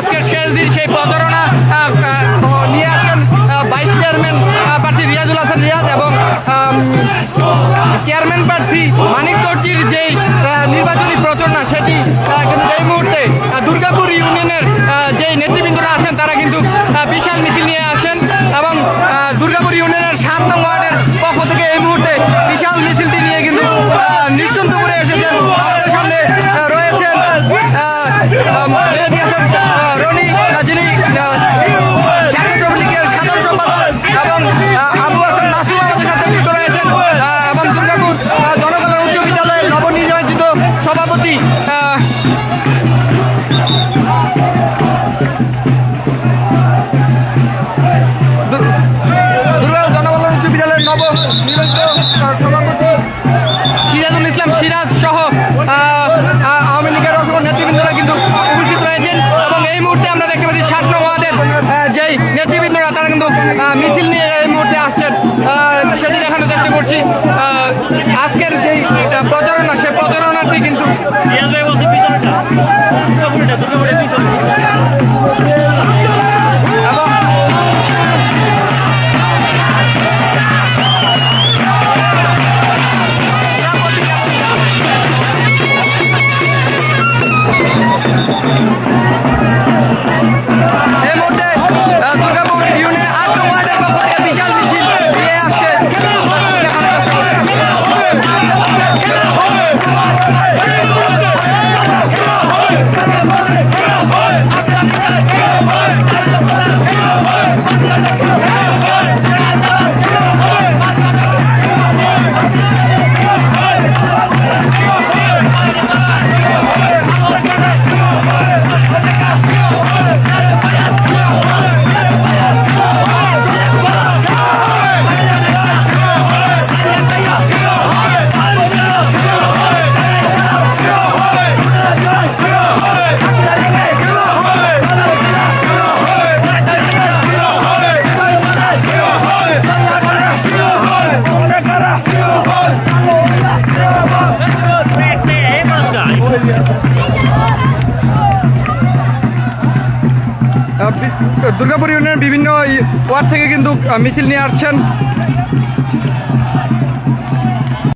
আজকের শেষ দিন সেই প্রতারণা নিয়ে আসেন ভাইস চেয়ারম্যান প্রার্থী রিয়াজুল হাসান রিয়াজ এবং চেয়ারম্যান প্রার্থী মানিক দর্জির যেই নির্বাচনী প্রচারণা সেটি কিন্তু এই মুহূর্তে দুর্গাপুর ইউনিয়নের যেই নেতৃবৃন্দরা আছেন তারা কিন্তু বিশাল মিছিল নিয়ে আসেন এবং দুর্গাপুর ইউনিয়নের সাত নং ওয়ার্ডের পক্ষ থেকে এই মুহূর্তে বিশাল মিছিলটি নিয়ে কিন্তু নিশ্চন্তপুরে এসেছেন। সামনে রয়েছেন Música এই মুহূর্তে দুর্গাপুর ইউনিয়ন আট নং ওয়ার্ডের পক্ষ থেকে বিশাল মিছিল নিয়ে আসছে। এই দুর্গাপুর ইউনিয়নের বিভিন্ন ওয়ার্ড থেকে কিন্তু মিছিল নিয়ে আসছেন।